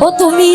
ও তুমি